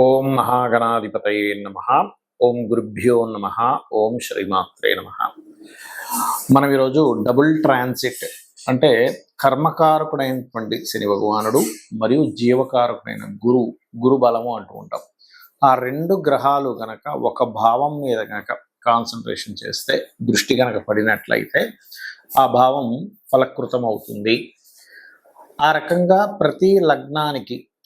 ఓం మహాగణాధిపతయే నమ. ఓం గురుభ్యో నమ. ఓం శ్రీమాత్రే నమ. మనం ఈరోజు డబుల్ ట్రాన్సిట్ అంటే కర్మకారకుడైనటువంటి శని భగవానుడు మరియు జీవకారకుడైన గురు గురు బలము అంటూ ఉంటాం. ఆ రెండు గ్రహాలు గనక ఒక భావం మీద గనక కాన్సన్ట్రేషన్ చేస్తే దృష్టి గనక పడినట్లయితే ఆ భావం ఫలకృతం అవుతుంది ఆ రకంగా ప్రతి లగ్నానికి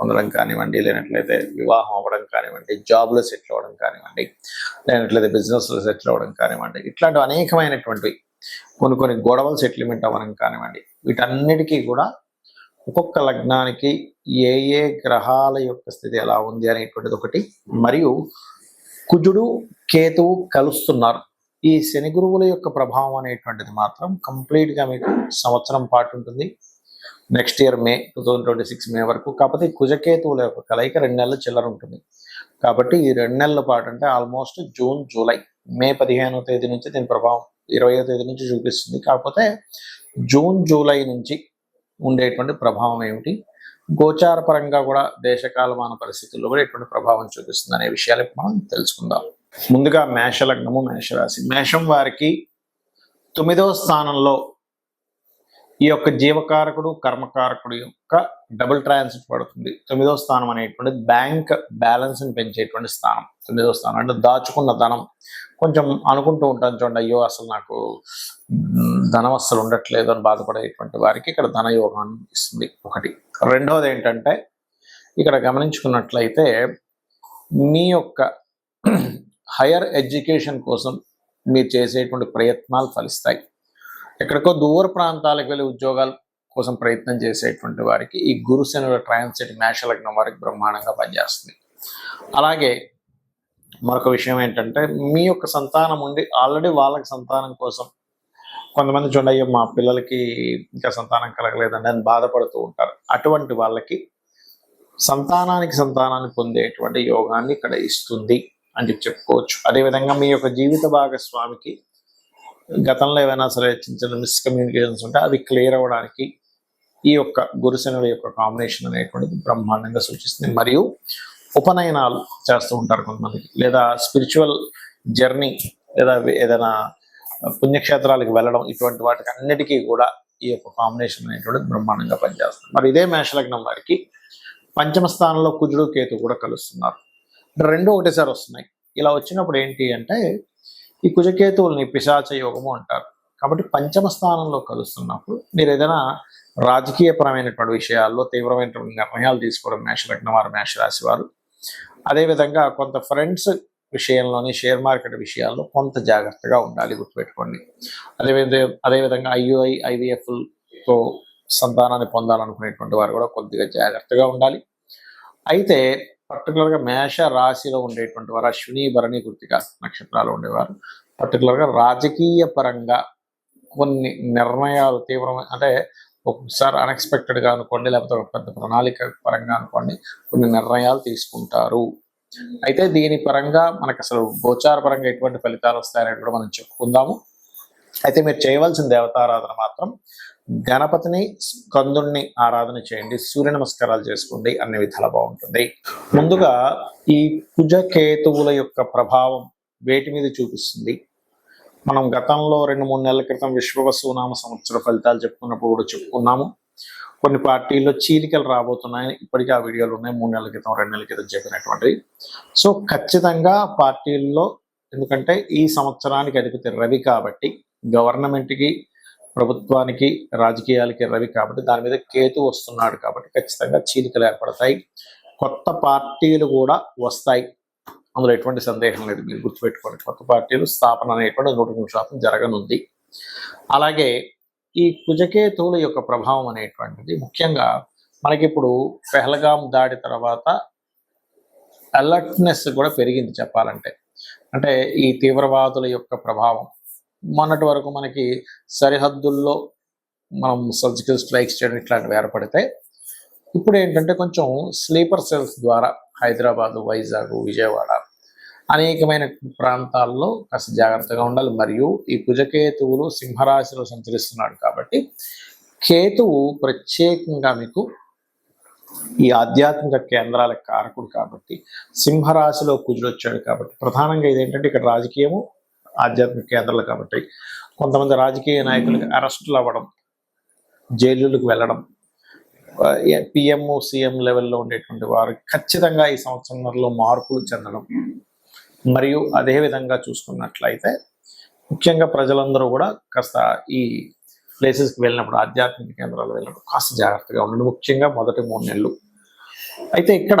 పొందడం కానివ్వండి లేనట్లయితే వివాహం అవ్వడం కానివ్వండి జాబ్లో సెటిల్ అవ్వడం కానివ్వండి లేనట్లయితే బిజినెస్లో సెటిల్ అవ్వడం కానివ్వండి ఇట్లాంటి అనేకమైనటువంటివి కొన్ని కొన్ని గొడవలు సెటిల్మెంట్ అవ్వడం కానివ్వండి వీటన్నిటికీ కూడా ఒక్కొక్క లగ్నానికి ఏ ఏ గ్రహాల యొక్క స్థితి ఎలా ఉంది అనేటువంటిది ఒకటి. మరియు కుజుడు కేతువు కలుస్తున్నారు. ఈ శని గురువుల యొక్క ప్రభావం అనేటువంటిది మాత్రం కంప్లీట్గా మీకు సంవత్సరం పాటు ఉంటుంది. Next year May two thousand twenty six May వరకు. కాకపోతే కుజకేతువుల యొక్క కలయిక రెండు నెలల చిల్లర ఉంటుంది. కాబట్టి ఈ రెండు నెలల పాటు అంటే ఆల్మోస్ట్ జూన్ జూలై మే పదిహేనో తేదీ నుంచి దీని ప్రభావం ఇరవయో తేదీ నుంచి చూపిస్తుంది. కాకపోతే జూన్ జూలై నుంచి ఉండేటువంటి ప్రభావం ఏమిటి? గోచార పరంగా కూడా దేశకాలమాన పరిస్థితుల్లో కూడా ఎటువంటి ప్రభావం చూపిస్తుంది అనే విషయాలు మనం తెలుసుకుందాం. ముందుగా మేష లగ్నము మేషరాశి. మేషం వారికి తొమ్మిదవ స్థానంలో ఈ యొక్క జీవకారకుడు కర్మకారకుడు యొక్క డబుల్ ట్రాన్సిట్ పడుతుంది. తొమ్మిదో స్థానం అనేటువంటి బ్యాంక్ బ్యాలెన్స్ని పెంచేటువంటి స్థానం. తొమ్మిదో స్థానం అంటే దాచుకున్న ధనం. కొంచెం అనుకుంటూ ఉంటాను చూడండి అయ్యో అసలు నాకు ధనం అస్సలు ఉండట్లేదు అని బాధపడేటువంటి వారికి ఇక్కడ ధనయోగాన్ని ఇస్తుంది ఒకటి. రెండవది ఏంటంటే ఇక్కడ గమనించుకున్నట్లయితే మీ యొక్క హైయర్ ఎడ్యుకేషన్ కోసం మీరు చేసేటువంటి ప్రయత్నాలు ఫలిస్తాయి. ఎక్కడికో దూర ప్రాంతాలకు వెళ్ళి ఉద్యోగాల కోసం ప్రయత్నం చేసేటువంటి వారికి ఈ గురుశనుల ట్రాన్సిట్ మేషలగ్నం వారికి బ్రహ్మాండంగా పనిచేస్తుంది. అలాగే మరొక విషయం ఏంటంటే మీ యొక్క సంతానం ఉండి ఆల్రెడీ వాళ్ళకి సంతానం కోసం కొంతమంది చూడయ్యో మా పిల్లలకి ఇంకా సంతానం కలగలేదండి అని బాధపడుతూ ఉంటారు. అటువంటి వాళ్ళకి సంతానానికి సంతానాన్ని పొందేటువంటి యోగాన్ని ఇక్కడ ఇస్తుంది అని చెప్పి చెప్పుకోవచ్చు. అదేవిధంగా మీ యొక్క జీవిత భాగస్వామికి గతంలో ఏమైనా సరే చిన్న చిన్న మిస్కమ్యూనికేషన్స్ ఉంటే అవి క్లియర్ అవ్వడానికి ఈ యొక్క గురుశనుల యొక్క కాంబినేషన్ అనేటువంటిది బ్రహ్మాండంగా సూచిస్తుంది. మరియు ఉపనయనాలు చేస్తూ ఉంటారు కొంతమందికి లేదా స్పిరిచువల్ జర్నీ లేదా ఏదైనా పుణ్యక్షేత్రాలకు వెళ్ళడం ఇటువంటి వాటికి అన్నిటికీ కూడా ఈ యొక్క కాంబినేషన్ అనేటువంటిది బ్రహ్మాండంగా పనిచేస్తుంది. మరి ఇదే మేషలగ్నం వారికి పంచమ స్థానంలో కుజుడు కేతు కూడా కలుస్తున్నారు. రెండు ఒకటేసారి వస్తున్నాయి. ఇలా వచ్చినప్పుడు ఏంటి అంటే ఈ కుజకేతువుల్ని పిశాచ యోగము అంటారు. కాబట్టి పంచమ స్థానంలో కలుస్తున్నప్పుడు మీరు ఏదైనా రాజకీయపరమైనటువంటి విషయాల్లో తీవ్రమైనటువంటి నిర్ణయాలు తీసుకోవడం మేషలగ్న వారు మేషరాశి వారు. అదేవిధంగా కొంత ఫ్రెండ్స్ విషయంలోని షేర్ మార్కెట్ విషయాల్లో కొంత జాగ్రత్తగా ఉండాలి గుర్తుపెట్టుకోండి. అదేవిధంగా అదేవిధంగా ఐయుఐ ఐవీఎఫ్తో సంతానాన్ని పొందాలనుకునేటువంటి వారు కూడా కొద్దిగా జాగ్రత్తగా ఉండాలి. అయితే పర్టికులర్గా మేష రాశిలో ఉండేటువంటి వారు అశ్విని భరణి కృతిక నక్షత్రాలు ఉండేవారు. పర్టికులర్గా రాజకీయ పరంగా కొన్ని నిర్ణయాలు తీవ్రమైన అంటే ఒక్కొక్కసారి అన్ఎక్స్పెక్టెడ్గా అనుకోండి లేకపోతే ఒక పెద్ద ప్రణాళిక పరంగా అనుకోండి కొన్ని నిర్ణయాలు తీసుకుంటారు. అయితే దీని పరంగా మనకు అసలు గోచార పరంగా ఎటువంటి ఫలితాలు వస్తాయని కూడా మనం చెప్పుకుందాము. అయితే మీరు చేయవలసిన దేవతారాధన మాత్రం గణపతిని స్కందుణ్ణి ఆరాధన చేయండి సూర్య నమస్కారాలు చేసుకోండి అన్ని విధాల బాగుంటుంది. ముందుగా ఈ కుజకేతువుల యొక్క ప్రభావం వేటి మీద చూపిస్తుంది? మనం గతంలో రెండు మూడు నెలల క్రితం విశ్వవసునామ సంవత్సర ఫలితాలు చెప్పుకున్నప్పుడు కూడా చెప్పుకున్నాము. కొన్ని పార్టీల్లో చీలికలు రాబోతున్నాయి. ఇప్పటికీ ఆ వీడియోలు ఉన్నాయి. మూడు నెలల క్రితం రెండు నెలల క్రితం చెప్పినటువంటివి. సో ఖచ్చితంగా పార్టీల్లో ఎందుకంటే ఈ సంవత్సరానికి అధిపతి రవి కాబట్టి గవర్నమెంట్కి ప్రభుత్వానికి రాజకీయాలకి రవి కాబట్టి దాని మీద కేతు వస్తున్నాడు కాబట్టి ఖచ్చితంగా చీలికలు ఏర్పడతాయి. కొత్త పార్టీలు కూడా వస్తాయి. అందులో ఎటువంటి సందేహం లేదు. మీరు గుర్తుపెట్టుకోండి. కొత్త పార్టీలు స్థాపన అనేటువంటి నూట మూడు శాతం జరగనుంది. అలాగే ఈ కుజకేతువుల యొక్క ప్రభావం అనేటువంటిది ముఖ్యంగా మనకిప్పుడు పెహల్గాం దాడి తర్వాత అలర్ట్నెస్ కూడా పెరిగింది చెప్పాలంటే. అంటే ఈ తీవ్రవాదుల యొక్క ప్రభావం. మొన్నటి వరకు మనకి సరిహద్దుల్లో మనం సర్జికల్ స్ట్రైక్స్ చేయడం ఇట్లాంటివి ఏర్పడితే ఇప్పుడు ఏంటంటే కొంచెం స్లీపర్ సెల్స్ ద్వారా హైదరాబాద్ వైజాగ్ విజయవాడ అనేకమైన ప్రాంతాల్లో కాస్త జాగ్రత్తగా ఉండాలి. మరియు ఈ కుజకేతువులు సింహరాశిలో సంచరిస్తున్నాడు కాబట్టి కేతువు ప్రత్యేకంగా మీకు ఈ ఆధ్యాత్మిక కేంద్రాల కారకుడు కాబట్టి సింహరాశిలో కుజుడు వచ్చాడు కాబట్టి ప్రధానంగా ఇదేంటంటే ఇక్కడ రాజకీయము ఆధ్యాత్మిక కేంద్రాలు కాబట్టి కొంతమంది రాజకీయ నాయకులకు అరెస్టులు అవ్వడం జైలులకు వెళ్ళడం పిఎం సీఎం లెవెల్లో ఉండేటువంటి వారు ఖచ్చితంగా ఈ సంవత్సరంలో మార్పులు చెందడం. మరియు అదేవిధంగా చూసుకున్నట్లయితే ముఖ్యంగా ప్రజలందరూ కూడా కాస్త ఈ ప్లేసెస్కి వెళ్ళినప్పుడు ఆధ్యాత్మిక కేంద్రాలు వెళ్ళినప్పుడు కాస్త జాగ్రత్తగా ఉండండి. ముఖ్యంగా మొదటి మూడు నెలలు. అయితే ఇక్కడ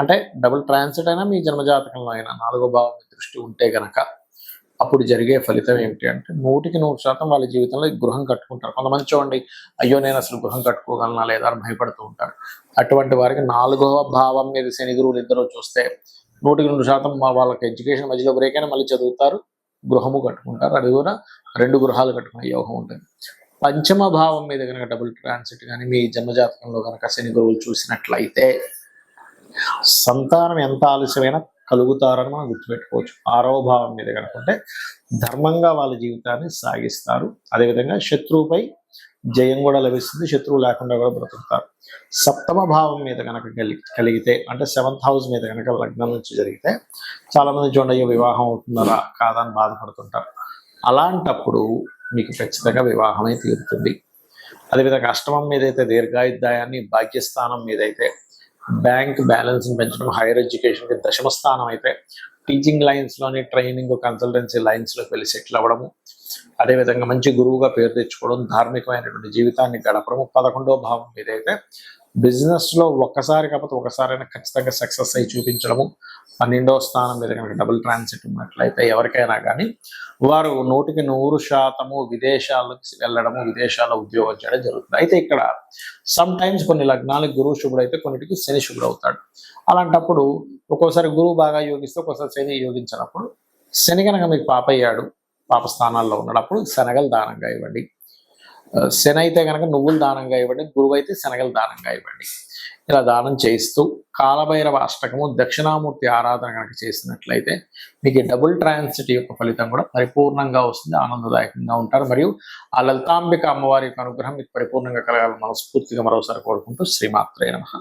అంటే డబుల్ ట్రాన్సిట్ అయినా మీ జన్మజాతకంలో అయినా నాలుగో భావం దృష్టి ఉంటే గనక అప్పుడు జరిగే ఫలితం ఏమిటి అంటే నూటికి నూరు శాతం వాళ్ళ జీవితంలో గృహం కట్టుకుంటారు. కొంతమంది చూడండి అయ్యో నేను అసలు గృహం కట్టుకోగలనా లేదా అని భయపడుతూ ఉంటారు. అటువంటి వారికి నాలుగవ భావం మీద శని గురువులు ఇద్దరు చూస్తే నూటికి నూరు శాతం మా వాళ్ళకి ఎడ్యుకేషన్ మధ్యలో బ్రేక్ అయినా మళ్ళీ చదువుతారు గృహము కట్టుకుంటారు. అది కూడా రెండు గృహాలు కట్టుకునే యోగం ఉంటుంది. పంచమ భావం మీద కనుక డబుల్ ట్రాన్సిట్ కానీ మీ జన్మజాతకంలో కనుక శని గురువులు చూసినట్లయితే సంతానం ఎంత ఆలస్యమైనా కలుగుతారని మనం గుర్తుపెట్టుకోవచ్చు. ఆరవ భావం మీద కనుకుంటే ధర్మంగా వాళ్ళ జీవితాన్ని సాగిస్తారు. అదేవిధంగా శత్రువుపై జయం కూడా లభిస్తుంది. శత్రువు లేకుండా కూడా బ్రతుకుతారు. సప్తమ భావం మీద కనుక కలిగితే అంటే సెవెంత్ హౌస్ మీద కనుక లగ్నం నుంచి జరిగితే చాలా మంది చూడండి వివాహం అవుతుందా కాదా? అని బాధపడుతుంటారు. అలాంటప్పుడు మీకు ఖచ్చితంగా వివాహమే తీరుతుంది. అదేవిధంగా అష్టమం మీద అయితే దీర్ఘాయుద్ధాయాన్ని భాగ్యస్థానం మీద అయితే బ్యాంక్ బ్యాలెన్స్ పెంచడం హైయర్ ఎడ్యుకేషన్కి దశమ స్థానం అయితే టీచింగ్ లైన్స్లోని ట్రైనింగ్ కన్సల్టెన్సీ లైన్స్లోకి వెళ్ళి సెటిల్ అవ్వడము అదేవిధంగా మంచి గురువుగా పేరు తెచ్చుకోవడం ధార్మికమైనటువంటి జీవితాన్ని గడపడము పదకొండవ భావం మీద అయితే బిజినెస్లో ఒక్కసారి కాకపోతే ఒకసారైనా ఖచ్చితంగా సక్సెస్ అయి చూపించడము. పన్నెండవ స్థానం మీద కనుక డబుల్ ట్రాన్సిట్ ఉన్నట్లయితే ఎవరికైనా కానీ వారు నూటికి నూరు శాతము విదేశాలకు వెళ్ళడము విదేశాల్లో ఉద్యోగం చేయడం జరుగుతుంది. అయితే ఇక్కడ సమ్ టైమ్స్ కొన్ని లగ్నాలకు గురువు శుభుడు అయితే కొన్నిటికి శని శుభుడు అవుతాడు. అలాంటప్పుడు ఒక్కోసారి గురువు బాగా యోగిస్తే ఒక్కోసారి శని యోగించినప్పుడు శని కనుక మీకు పాప అయ్యాడు పాప స్థానాల్లో ఉన్నప్పుడు శనగలు దానంగా ఇవ్వండి. శని అయితే కనుక నువ్వులు దానంగా ఇవ్వండి గురువు అయితే శనగలు దానంగా ఇవ్వండి. ఇలా దానం చేస్తూ కాలభైరవ అష్టకము దక్షిణామూర్తి ఆరాధన కనుక చేసినట్లయితే మీకు డబుల్ ట్రాన్సిటీ యొక్క ఫలితం కూడా పరిపూర్ణంగా వస్తుంది ఆనందదాయకంగా ఉంటారు. మరియు ఆ లలితాంబిక అమ్మవారి యొక్క అనుగ్రహం మీకు పరిపూర్ణంగా కలగాలని మనస్ఫూర్తిగా మరోసారి కోరుకుంటూ శ్రీమాత్రే నమః.